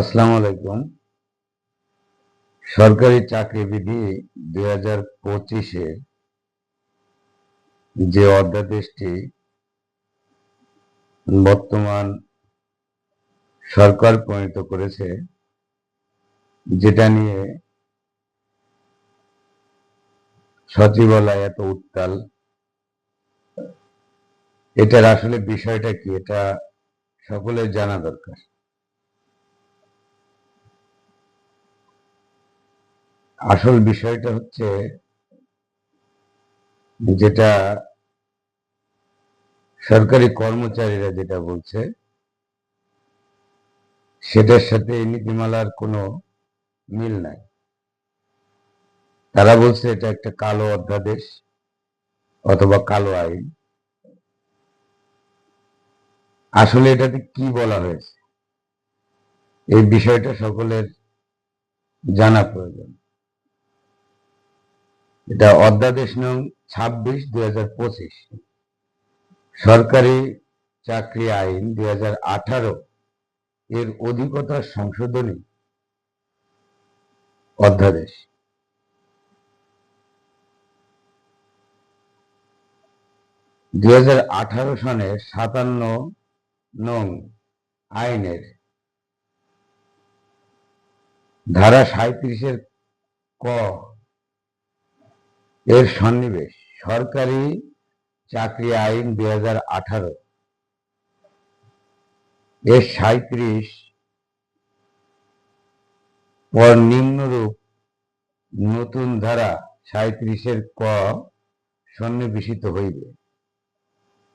আসসালামু আলাইকুম। সরকারি চাকরি বিধি দুই হাজার পঁচিশে যে অধ্যাদেশটি বর্তমান সরকার প্রণীত করেছে, যেটা নিয়ে সচিবালয় এত উত্তাল, এটার আসলে বিষয়টা কি, এটা সকলের জানা দরকার। আসল বিষয়টা হচ্ছে যেটা সরকারি কর্মচারীরা যেটা বলছে, সেটার সাথে এই নীতিমালার কোনো মিল নাই। তারা বলছে এটা একটা কালো অধ্যাদেশ অথবা কালো আইন। আসলে এটাতে কি বলা হয়েছে? এই বিষয়টা সকলের জানা প্রয়োজন। এটা অধ্যাদেশ নং ছাব্বিশ, দুই সরকারি চাকরি আইন, দুই হাজার আঠারো। এর অধিকতা সংশোধনী অধ্যাদেশ। দুই হাজার আঠারো সনের সাতান্ন নং আইনের ধারা সাঁত্রিশের ক এর সন্নিবেশ, সরকারি চাকরি আইন দুই হাজার আঠারো। এর সাঁত্রিশ পর নিম্নরূপ নতুন ধারা সাঁত্রিশের ক সন্নিবেশিত হইবে।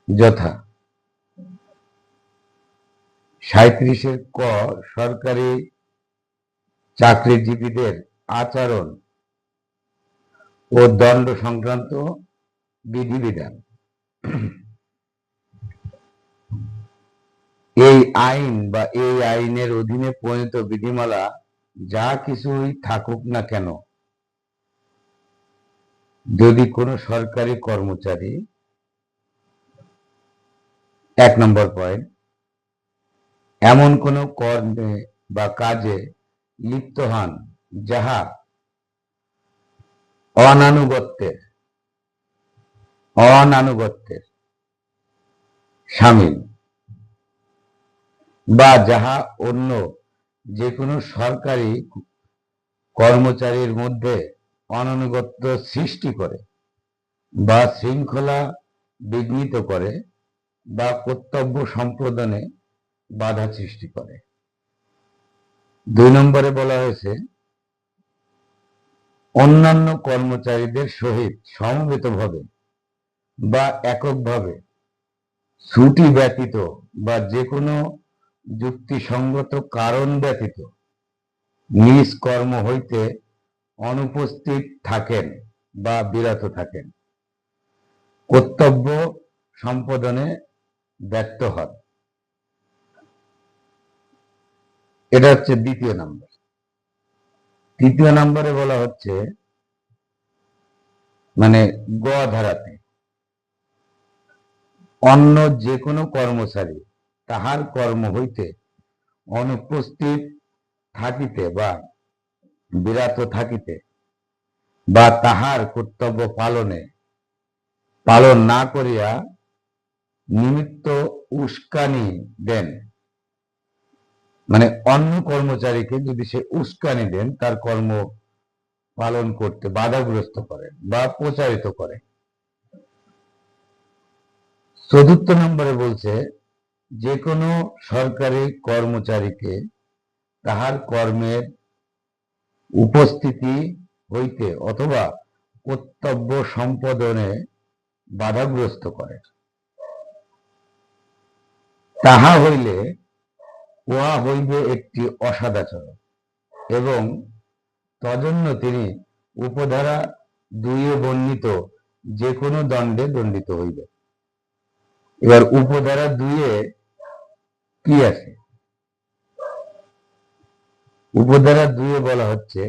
যথা সাঁত্রিশের ক সরকারি চাকরিজীবীদের আচরণ ও দণ্ড সংক্রান্ত বিধিবিধান। এই আইন বা এই আইনের অধীনে প্রণীত বিধিমালা যা কিছুই থাকুক না কেন, যদি কোনো সরকারি কর্মচারী, এক নম্বর পয়েন্ট এমন কোনো কর্মে বা কাজে লিপ্ত হন যাহা অনানুগত্যের অনানুগত্যের সামিল। বা যাহা অন্য যে কোনো সরকারি কর্মচারীর মধ্যে অনানুগত্য সৃষ্টি করে বা শৃঙ্খলা বিঘ্নিত করে বা কর্তব্য সম্পাদনে বাধা সৃষ্টি করে। দুই নম্বরে বলা হয়েছে অন্যান্য কর্মচারীদের সহিত সমবেতভাবে বা এককভাবে ছুটি ব্যতীত বা যে কোনো যুক্তিসঙ্গত কারণ ব্যতীত নিজ কর্ম হইতে অনুপস্থিত থাকেন বা বিরত থাকেন। কর্তব্য সম্পাদনে ব্যর্থ হন। এটা হচ্ছে দ্বিতীয় নাম্বার। তৃতীয় নম্বরে বলা হচ্ছে মানে গ ধারাতে, অন্য যে কোনো কর্মচারী তাহার কর্ম হইতে অনুপস্থিত থাকিতে বা বিরাত থাকিতে বা তাহার কর্তব্য পালনে, পালন না করিয়া নিমিত্ত উস্কানি দেন। মানে অন্য কর্মচারীকে যদি সে উস্কানি দেন, তার কর্ম পালন করতে বাধাগ্রস্ত করেন বা প্রচারিত করে চতুর্থ নম্বরে বলছে, যে কোনো সরকারি কর্মচারীকে তাহার কর্মের উপস্থিতি হইতে অথবা কর্তব্য সম্পাদনে বাধাগ্রস্ত করে। তাহা হইলে উহা হইবে একটি অসদাচরণ এবং তজন্য তিনি উপধারা দুইয়ে বর্ণিত যে কোনো দণ্ডে দণ্ডিত হইবে। এবার উপধারা দুইয়ে কি আছে? উপধারা দুইয়ে বলা হচ্ছে,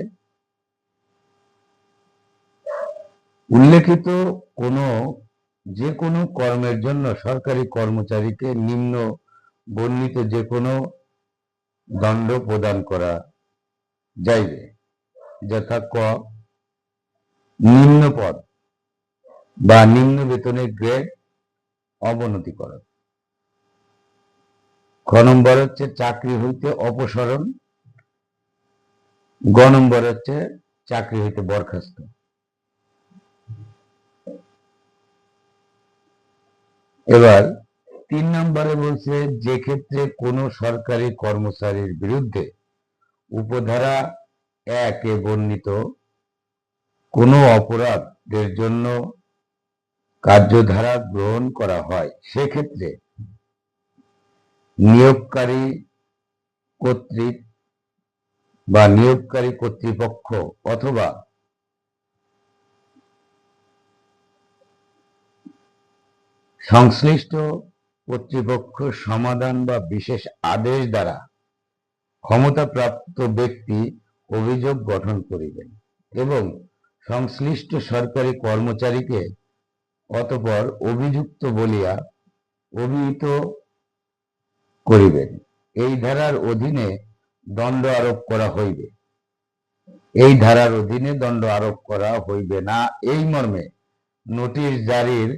উল্লেখিত কোনো যে কোনো কর্মের জন্য সরকারি কর্মচারীকে নিম্ন বর্ণিত যে কোনো দণ্ড প্রদান করা যাইবে। যথা ক, নিম্ন পদ বা নিম্ন বেতনের গ্রেড অবনতি করা। খ নম্বর হচ্ছে চাকরি হইতে অপসারণ। গ নম্বর হচ্ছে চাকরি হইতে বরখাস্ত। এবার তিন নম্বরে বলছে, যে ক্ষেত্রে কোনো সরকারি কর্মচারীর বিরুদ্ধে উপধারা একে বর্ণিত কোনো অপরাধের জন্য কার্যধারা গ্রহণ করা হয়। সেক্ষেত্রে নিয়োগকারী কর্তৃক বা নিয়োগকারী কর্তৃপক্ষ অথবা সংশ্লিষ্ট কর্তৃপক্ষ সমাধান বা বিশেষ আদেশ দ্বারা ক্ষমতাপ্রাপ্ত ব্যক্তি অভিযোগ গঠন করিবেন এবং সংশ্লিষ্ট সরকারি কর্মচারীকে অতপর অভিযুক্ত বলিয়া অভিহিত করিবেন। এই ধারার অধীনে দণ্ড আরোপ করা হইবে। এই ধারার অধীনে দণ্ড আরোপ করা হইবে না। এই মর্মে নোটিশ জারির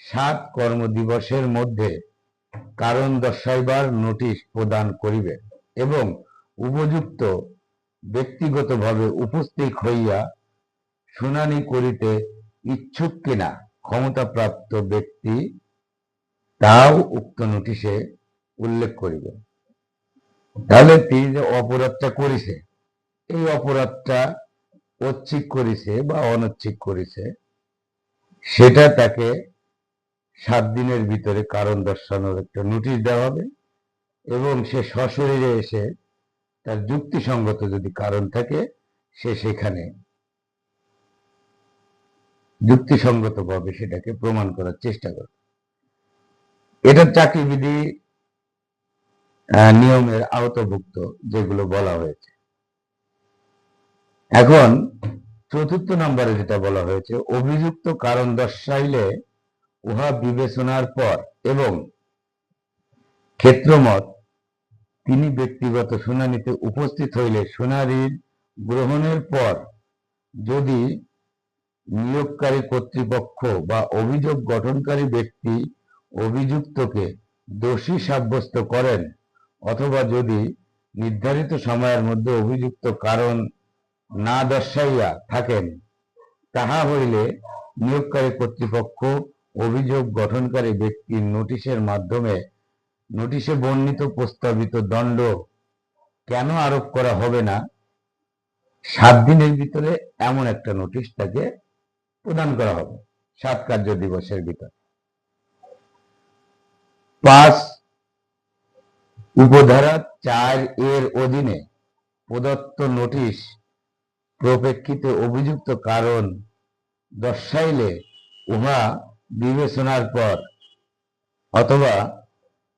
সাত কর্মদিবসের মধ্যে কারণ দর্শাইবার নোটিশ প্রদান করিবে এবং উপযুক্ত ব্যক্তিগতভাবে উপস্থিত হইয়া শুনানি করিতে ইচ্ছুক কিনা ক্ষমতাপ্রাপ্ত ব্যক্তি, তাও উক্ত নোটিশে উল্লেখ করিবে। তাহলে তিনি যে অপরাধটা করেছে, এই অপরাধটা ঐচ্ছিক করেছে বা অনৈচ্ছিক করেছে, সেটা তাকে সাত দিনের ভিতরে কারণ দর্শানোর একটা নোটিশ দেওয়া হবে এবং সে সশরীরে এসে তার যুক্তিসঙ্গত যদি কারণ থাকে, সে সেখানে যুক্তিসঙ্গতভাবে সেটাকে প্রমাণ করার চেষ্টা করবে। এটা চাকরিবিধি নিয়মের আওতাভুক্ত যেগুলো বলা হয়েছে। এখন চতুর্থ নম্বরে যেটা বলা হয়েছে, অভিযুক্ত কারণ দর্শাইলে উহা বিবেচনার পর এবং ক্ষেত্রমত তিনি ব্যক্তিগত শুনানিতে উপস্থিত হইলে শুনানির গ্রহণের পর যদি নিয়োগকারী কর্তৃপক্ষ বা অভিযোগ গঠনকারী ব্যক্তি অভিযুক্তকে দোষী সাব্যস্ত করেন অথবা যদি নির্ধারিত সময়ের মধ্যে অভিযুক্ত কারণ না দর্শাইয়া থাকেন, তাহা হইলে নিয়োগকারী কর্তৃপক্ষ অভিযোগ গঠনকারী ব্যক্তির নোটিশের মাধ্যমে নোটিশে বর্ণিত প্রস্তাবিত দণ্ড কেন আরোপ করা হবে না? সাত দিনের ভিতরে এমন একটা নোটিশ তাকে প্রদান করা হবে, সাত কার্য দিবসের ভিতর। পাঁচ, উপধারা চার এর অধীনে প্রদত্ত নোটিশ প্রপেক্ষিতে অভিযুক্ত কারণ দর্শাইলে উহা বিবেচনার পর অথবা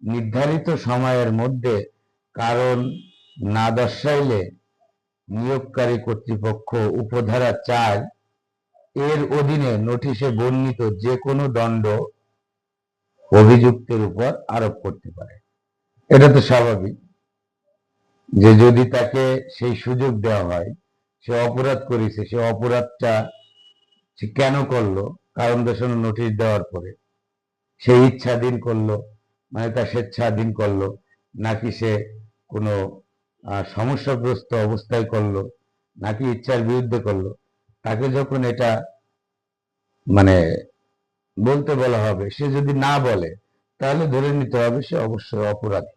নির্ধারিত সময়ের মধ্যে কারণ না দর্শাইলে নিয়োগকারী কর্তৃপক্ষ উপধারা চার এর অধীনে নোটিশে বর্ণিত যে কোনো দণ্ড অভিযুক্তের উপর আরোপ করতে পারে। এটা তো স্বাভাবিক যে যদি তাকে সেই সুযোগ দেওয়া হয়, সে অপরাধ করেছে, সে অপরাধটা সে কেন করল? কারণ দর্শানো নোটিশ দেওয়ার পরে সে ইচ্ছাধীন করল মানে তার স্বেচ্ছাধীন করল, নাকি সে কোনো সমস্যাগ্রস্ত অবস্থায় করল, নাকি ইচ্ছার বিরুদ্ধে করল, তাকে যখন এটা মানে বলতে বলা হবে, সে যদি না বলে, তাহলে ধরে নিতে হবে সে অবশ্যই অপরাধী।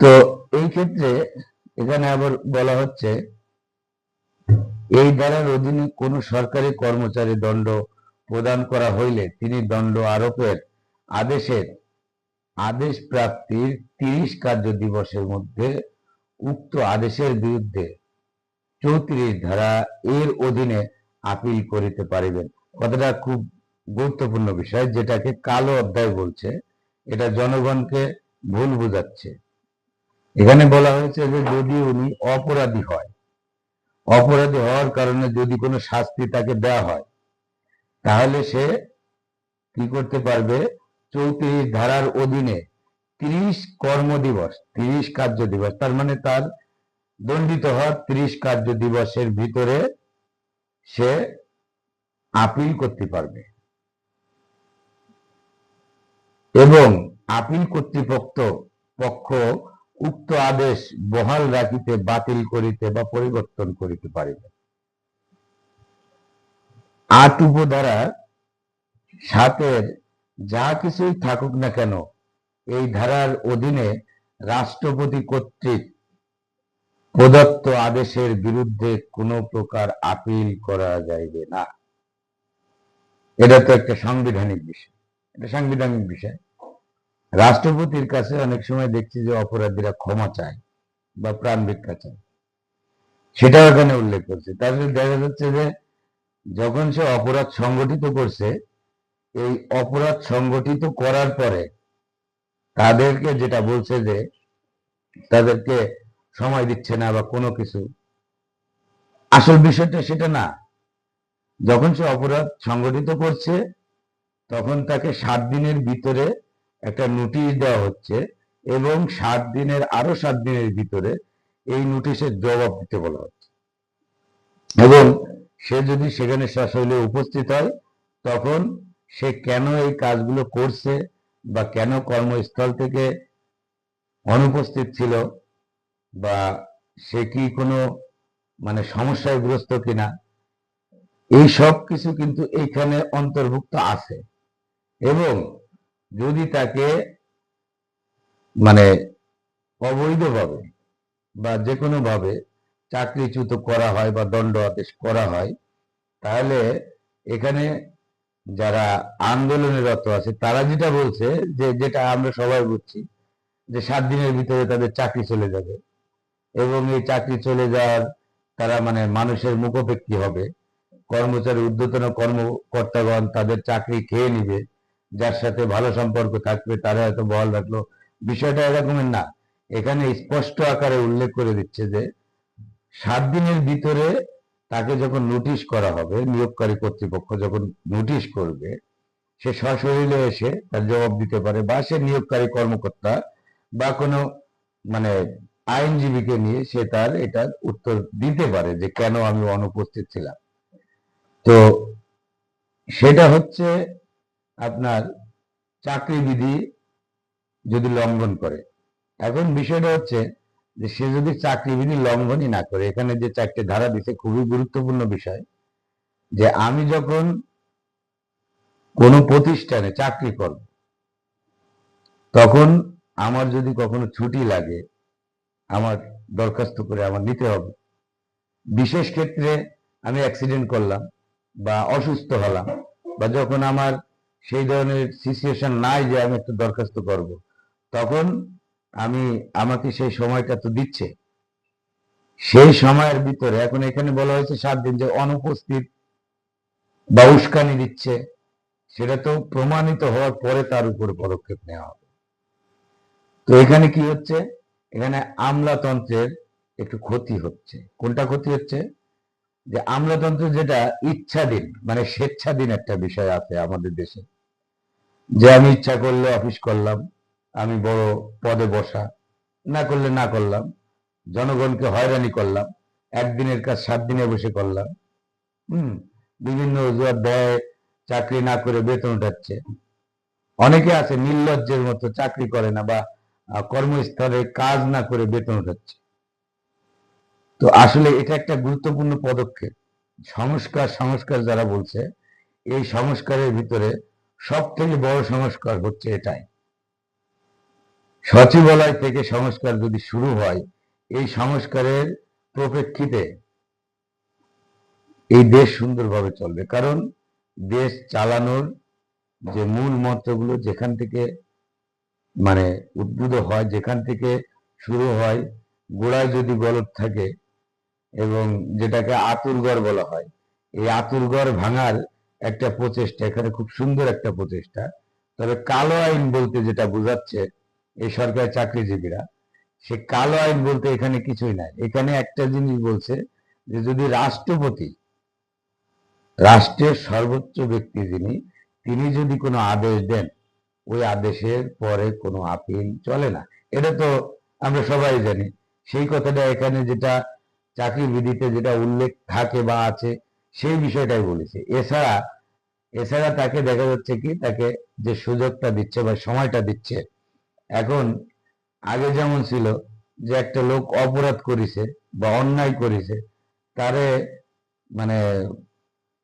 তো এই ক্ষেত্রে এখানে আবার বলা হচ্ছে এই ধারার অধীনে কোন সরকারি কর্মচারী দণ্ড প্রদান করা হইলে তিনি দণ্ড আরোপের আদেশের আদেশ প্রাপ্তির তিরিশ কার্য দিবসের মধ্যে উক্ত আদেশের বিরুদ্ধে চৌত্রিশ ধারা এর অধীনে আপিল করিতে পারিবেন। কথাটা খুব গুরুত্বপূর্ণ বিষয়, যেটাকে কালো অধ্যায় বলছে। এটা জনগণকে ভুল বোঝাচ্ছে। এখানে বলা হয়েছে যে যদি উনি অপরাধী হয় অপরাধী হওয়ার কারণে যদি কোনো শাস্তি তাকে দেওয়া হয়, তাহলে সে কি করতে পারবে? চৌত্রিশ ধারার অধীনে তিরিশ কর্মদিবস, তিরিশ কার্য দিবস, তার মানে তার দণ্ডিত হওয়ার তিরিশ কার্য দিবসের ভিতরে সে আপিল করতে পারবে। এবং আপিল কর্তৃপক্ষ পক্ষ উক্ত আদেশ বহাল রাখিতে, বাতিল করিতে বা পরিবর্তন করিতে পারিবে। আট উপধারা সাতের যা কিছুই থাকুক না কেন, এই ধারার অধীনে রাষ্ট্রপতি কর্তৃক প্রদত্ত আদেশের বিরুদ্ধে কোনো প্রকার আপিল করা যাইবে না। এটা তো একটা সাংবিধানিক বিষয়। এটা সাংবিধানিক বিষয়। রাষ্ট্রপতির কাছে অনেক সময় দেখছি যে অপরাধীরা ক্ষমা চায় বা প্রাণ ভিক্ষা চায়। সেটাও এখানে উল্লেখ করছে। তাহলে দেখা যাচ্ছে যে যখন সে অপরাধ সংগঠিত করছে, এই অপরাধ সংগঠিত করার পরে তাদেরকে যেটা বলছে যে তাদেরকে সময় দিচ্ছে না বা কোনো কিছু, আসল বিষয়টা সেটা না। যখন সে অপরাধ সংগঠিত করছে, তখন তাকে সাত দিনের ভিতরে একটা নোটিশ দেওয়া হচ্ছে এবং সাত দিনের, আরও সাত দিনের ভিতরে এই নোটিশের জবাব দিতে বলা হচ্ছে। এবং সে যদি সেখানে সশৈলে উপস্থিত হয়, তখন সে কেন এই কাজগুলো করছে বা কেন কর্মস্থল থেকে অনুপস্থিত ছিল বা সে কি কোনো মানে সমস্যায় গ্রস্ত কিনা, এই সব কিছু কিন্তু এইখানে অন্তর্ভুক্ত আছে। এবং যদি তাকে মানে অবৈধভাবে বা যে কোনো ভাবে চাকরিচ্যুত করা হয় বা দণ্ড আদেশ করা হয়, তাহলে এখানে যারা আন্দোলনে রত আছে, তারা যেটা বলছে যে, যেটা আমরা সবাই বুঝছি, যে সাত দিনের ভিতরে তাদের চাকরি চলে যাবে এবং এই চাকরি চলে যাওয়ার তারা মানে মানুষের মুখোপেক্ষি হবে। কর্মচারী, ঊর্ধ্বতন কর্মকর্তাগণ তাদের চাকরি খেয়ে নিবে। যার সাথে ভালো সম্পর্ক থাকবে, তারা হয়তো বহাল রাখল। বিষয়টা এরকমের না। এখানে স্পষ্ট আকারে উল্লেখ করে দিচ্ছে যে, সাত দিনের ভিতরে তাকে যখন নোটিশ করা হবে, নিয়োগকারী কর্তৃপক্ষ যখন নোটিশ করবে, সে সশরীরে এসে তার জবাব দিতে পারে বা সে নিয়োগকারী কর্মকর্তা বা কোনো মানে আইনজীবীকে নিয়ে সে তার এটার উত্তর দিতে পারে যে, কেন আমি অনুপস্থিত ছিলাম। তো সেটা হচ্ছে আপনার চাকরি বিধি যদি লঙ্ঘন করে। এখন বিষয়টা হচ্ছে যে সে যদি চাকরি বিধি লঙ্ঘনই না করে, এখানে যে চারটে ধারা দিছে খুবই গুরুত্বপূর্ণ বিষয়, যে আমি যখন কোনো প্রতিষ্ঠানে চাকরি করব, তখন আমার যদি কখনো ছুটি লাগে, আমার দরখাস্ত করে আমার নিতে হবে। বিশেষ ক্ষেত্রে আমি অ্যাক্সিডেন্ট করলাম বা অসুস্থ হলাম বা যখন আমার সেই ধরনের সিচুয়েশন নাই যে আমি একটা দরখাস্ত করব। তখন আমি, আমাকে সেই সময়টা তো দিচ্ছে। সেই সময়ের ভিতরে, এখন এখানে বলা হয়েছে সাত দিন যে অনুপস্থিত বা উস্কানি দিচ্ছে, সেটা তো প্রমাণিত হওয়ার পরে তার উপরে পদক্ষেপ নেওয়া হবে। তো এখানে কি হচ্ছে? এখানে আমলাতন্ত্রের একটু ক্ষতি হচ্ছে। কোনটা ক্ষতি হচ্ছে? যে আমলাতন্ত্র যেটা ইচ্ছাধীন মানে স্বেচ্ছাধীন একটা বিষয় আছে আমাদের দেশে। যে আমি ইচ্ছা করলে অফিস করলাম, আমি বড় পদে বসা, না করলে না করলাম, জনগণকে হয়রানি করলাম, একদিনের কাজ সাত দিনে বসে করলাম, হুম, বিভিন্ন অজুহাত দেয় চাকরি না করে বেতন উঠাচ্ছে। অনেকে আছে নির্লজ্জের মতো চাকরি করে না বা কর্মস্থলে কাজ না করে বেতন উঠাচ্ছে। তো আসলে এটা একটা গুরুত্বপূর্ণ পদক্ষেপ। সংস্কার সংস্কার যারা বলছে, এই সংস্কারের ভিতরে সব থেকে বড় সংস্কার হচ্ছে এটাই। সচিবালয় থেকে সংস্কার যদি শুরু হয়, এই সংস্কারের প্রপ্রেক্ষিতে এই দেশ সুন্দরভাবে চলবে। কারণ দেশ চালানোর যে মূল মন্ত্রগুলো যেখান থেকে মানে উদ্ভূত হয়, যেখান থেকে শুরু হয়, গোড়ায় যদি গলদ থাকে এবং যেটাকে আতুরগড় বলা হয়, এই আতুরগড় ভাঙার একটা প্রচেষ্টা, এখানে খুব সুন্দর একটা প্রচেষ্টা। তবে কালো আইন বলতে যেটা বোঝাচ্ছে এই সরকারি চাকরিজীবীরা, সে কালো আইন বলতে এখানে কিছুই নাই। এখানে একটা জিনিস বলছে যে যদি রাষ্ট্রপতি, রাষ্ট্রের সর্বোচ্চ ব্যক্তি যিনি, তিনি যদি কোনো আদেশ দেন, ওই আদেশের পরে কোনো আপিল চলে না। এটা তো আমরা সবাই জানি। সেই কথাটা এখানে যেটা চাকরি বিধিতে যেটা উল্লেখ থাকে বা আছে সেই বিষয়টাই বলেছে। এছাড়া এছাড়া তাকে দেখা যাচ্ছে কি, তাকে যে সুযোগটা দিচ্ছে বা সময়টা দিচ্ছে, এখন আগে যেমন ছিল যে একটা লোক অপরাধ করেছে বা অন্যায় করেছে, তারে মানে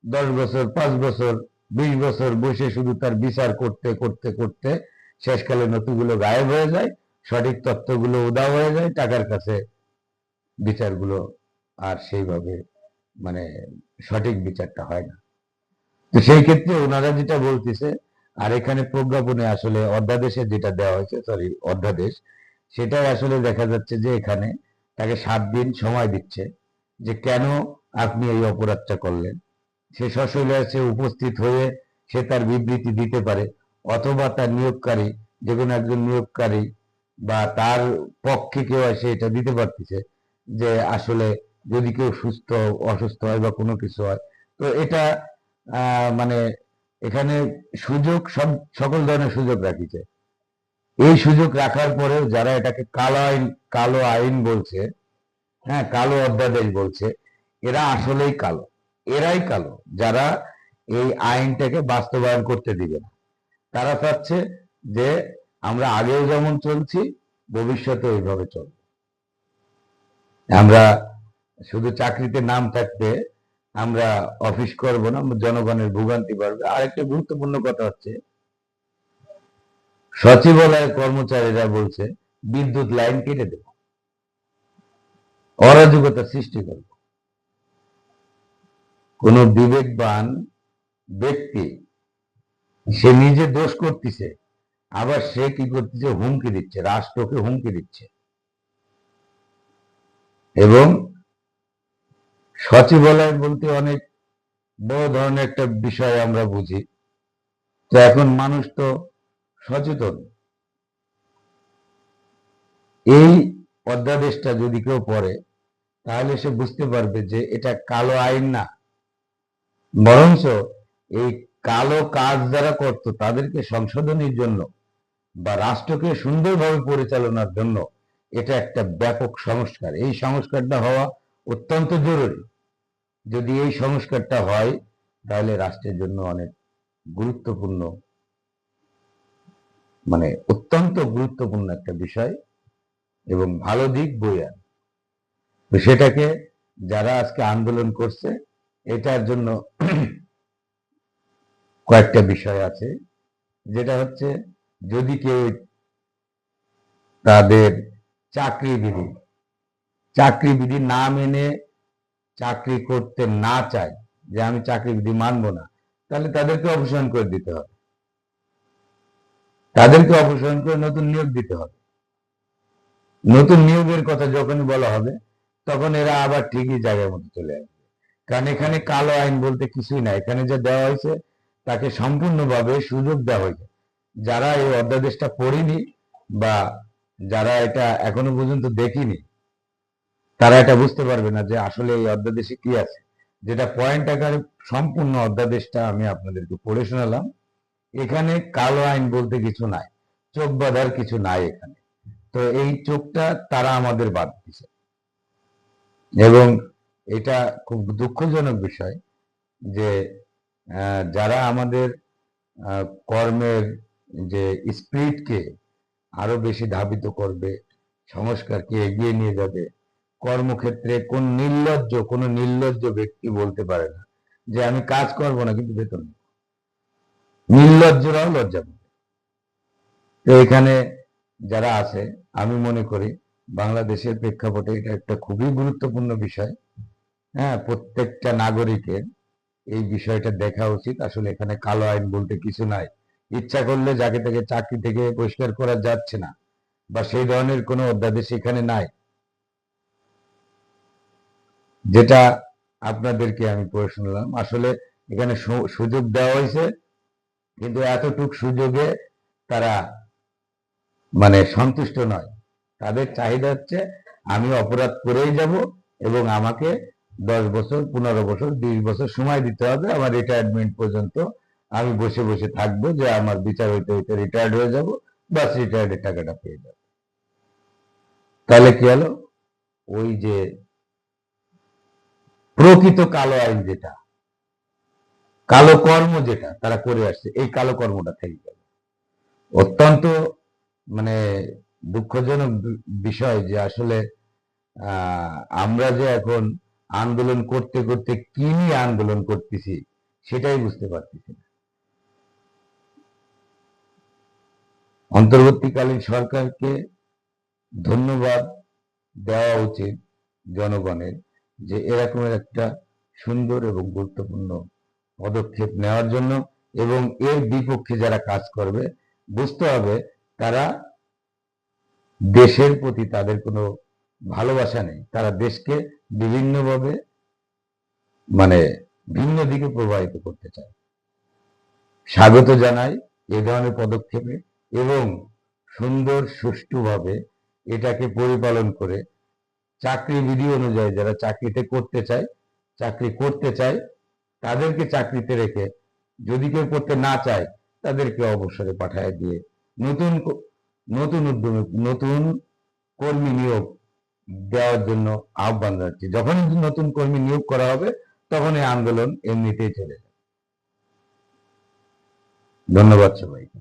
দশ বছর, পাঁচ বছর, বিশ বছর বসে শুধু তার বিচার করতে করতে করতে শেষকালে নথিগুলো গায়েব হয়ে যায়, সঠিক তথ্যগুলো উদা হয়ে যায়, টাকার কাছে বিচারগুলো আর সেইভাবে মানে সঠিক বিচারটা হয় না। তো সেই ক্ষেত্রে ওনারা যেটা বলতেছে, আর এখানে প্রজ্ঞাপনে আসলে অধ্যাদেশে যেটা দেওয়া হয়েছে সরি অধ্যাদেশ, সেটাই আসলে দেখা যাচ্ছে যে এখানে তাকে সাত দিন সময় দিচ্ছে যে কেন আপনি এই অপরাধটা করলেন। সে সশৈলে সে উপস্থিত হয়ে সে তার বিবৃতি দিতে পারে, অথবা তার নিয়োগকারী, যে কোনো একজন নিয়োগকারী বা তার পক্ষে কেউ এসে এটা দিতে পারতেছে যে আসলে যদি কেউ সুস্থ, অসুস্থ হয় বা কোনো কিছু হয়, তো এটা মানে এখানে সুযোগ, সব, সকল ধরনের সুযোগ রাখিছে। এই সুযোগ রাখার পরেও যারা এটাকে কালো আইন কালো আইন বলছে হ্যাঁ কালো অধ্যাদেশ বলছে, এরা আসলেই কালো। এরাই কালো, যারা এই আইনটাকে বাস্তবায়ন করতে দিবে না। তারা চাচ্ছে যে আমরা আগেও যেমন চলছি ভবিষ্যতে ওইভাবে চলবে। আমরা শুধু চাকরিতে নাম থাকতে আমরা অফিস করব না জনগণের ভোগান্তি বাড়বে। আরেকটা গুরুত্বপূর্ণ কথা হচ্ছে, সচিবালয়ের কর্মচারীরা বলছে, বিদ্যুৎ লাইন কেটে দেব। অরাজকতা সৃষ্টি করব। কোন বিবেকবান ব্যক্তি, সে নিজে দোষ করতেছে, আবার সে কি করতেছে? হুমকি দিচ্ছে, রাষ্ট্রকে হুমকি দিচ্ছে। এবং সচিবালয় বলতে অনেক বড় ধরনের একটা বিষয় আমরা বুঝি। তো এখন মানুষ তো সচেতন। এই অধ্যাদেশটা যদি কেউ পড়ে, তাহলে সে বুঝতে পারবে যে এটা কালো আইন না। বরঞ্চ এই কালো কাজ যারা করত, তাদেরকে সংশোধনের জন্য বা রাষ্ট্রকে সুন্দরভাবে পরিচালনার জন্য এটা একটা ব্যাপক সংস্কার। এই সংস্কারটা হওয়া অত্যন্ত জরুরি। যদি এই সংস্কারটা হয়, তাহলে রাষ্ট্রের জন্য অনেক গুরুত্বপূর্ণ মানে অত্যন্ত গুরুত্বপূর্ণ একটা বিষয় এবং ভালো দিক বই আন। সেটাকে যারা আজকে আন্দোলন করছে, এটার জন্য কয়েকটা বিষয় আছে। যেটা হচ্ছে, যদি কেউ তাদের চাকরি বিধি চাকরি বিধি না মেনে চাকরি করতে না চায়, যে আমি চাকরি যদি মানবো না, তাহলে তাদেরকে অপসারণ করে দিতে হবে। তাদেরকে অপসারণ করে নতুন নিয়োগ দিতে হবে। নতুন নিয়োগের কথা যখনই বলা হবে, তখন এরা আবার ঠিকই জায়গার মতো চলে আসবে। কারণ এখানে কালো আইন বলতে কিছুই না এখানে যা দেওয়া হয়েছে, তাকে সম্পূর্ণভাবে সুযোগ দেওয়া হয়েছে। যারা এই অধ্যাদেশটা পড়েনি বা যারা এটা এখনও পর্যন্ত দেখিনি তারা এটা বুঝতে পারবে না যে আসলে এই অধ্যাদেশে কি আছে। যেটা পয়েন্ট আকারে সম্পূর্ণ অধ্যাদেশটা আমি আপনাদেরকে পড়ে শোনালাম। এখানে কালো আইন বলতে কিছু নাই, চোখ বাঁধার কিছু নাই এখানে। তো এই চোখটা তারা আমাদের বাদ দিছে এবং এটা খুব দুঃখজনক বিষয় যে যারা আমাদের কর্মের যে স্পিরিটকে আরও বেশি ধাবিত করবে, সংস্কারকে এগিয়ে নিয়ে যাবে কর্মক্ষেত্রে কোন নির্লজ্জ কোন নির্লজ্জ ব্যক্তি বলতে পারে না যে আমি কাজ করব না, কিন্তু বেতন নির্লজ্জরাও লজ্জা পাবে। তো এখানে যারা আছে, আমি মনে করি বাংলাদেশের প্রেক্ষাপটে এটা একটা খুবই গুরুত্বপূর্ণ বিষয়। হ্যাঁ প্রত্যেকটা নাগরিকের এই বিষয়টা দেখা উচিত। আসলে এখানে কালো আইন বলতে কিছু নাই। ইচ্ছা করলে যাকে থেকে চাকরি থেকে বহিষ্কার করা যাচ্ছে না বা সেই ধরনের কোনো অধ্যাদেশ এখানে নাই। যেটা আপনাদেরকে আমি পড়ে শুনলাম। আসলে এখানে সুযোগ দেওয়া হয়েছে, কিন্তু এতটুক সুযোগে তারা মানে সন্তুষ্ট নয়। তাদের চাহিদা হচ্ছে, আমি অপরাধ করেই যাব এবং আমাকে দশ বছর, পনেরো বছর, বিশ বছর সময় দিতে হবে। আমার রিটায়ারমেন্ট পর্যন্ত আমি বসে বসে থাকব যে আমার বিচার হইতে হইতে রিটায়ার্ড হয়ে যাব, বাস রিটায়ার্ডের টাকাটা পেয়ে যাব। তাহলে কি হলো? ওই যে প্রকৃত কালো আইন যেটা, কালো কর্ম যেটা, তারা করে আসছে, এই কালো কর্মটা থেকে গেল। অত্যন্ত মানে দুঃখজনক বিষয় যে আসলে আমরা যে এখন আন্দোলন করতে করতে কি নিয়ে আন্দোলন করতেছি, সেটাই বুঝতে পারতেছি না। অন্তর্বর্তীকালীন সরকারকে ধন্যবাদ দেওয়া উচিত জনগণের। যে এরকমের একটা সুন্দর এবং গুরুত্বপূর্ণ পদক্ষেপ নেওয়ার জন্য এবং এর বিপক্ষে যারা কাজ করবে, বুঝতে হবে তারা দেশের প্রতি তাদের কোনো ভালোবাসা নেই। তারা দেশকে বিভিন্নভাবে মানে ভিন্ন দিকে প্রবাহিত করতে চায়। স্বাগত জানাই এ ধরনের পদক্ষেপে এবং সুন্দর সুষ্ঠুভাবে এটাকে পরিপালন করে চাকরি বিধি অনুযায়ী যারা চাকরিতে করতে চায়, চাকরি করতে চায়, তাদেরকে চাকরিতে রেখে যদি কেউ করতে না চায়, তাদেরকে অবসরে পাঠায় দিয়ে নতুন নতুন উদ্যমে, নতুন কর্মী নিয়োগ দেওয়ার জন্য আহ্বান জানাচ্ছি। যখন নতুন কর্মী নিয়োগ করা হবে তখন এই আন্দোলন এমনিতেই চলে যাবে। ধন্যবাদ সবাইকে।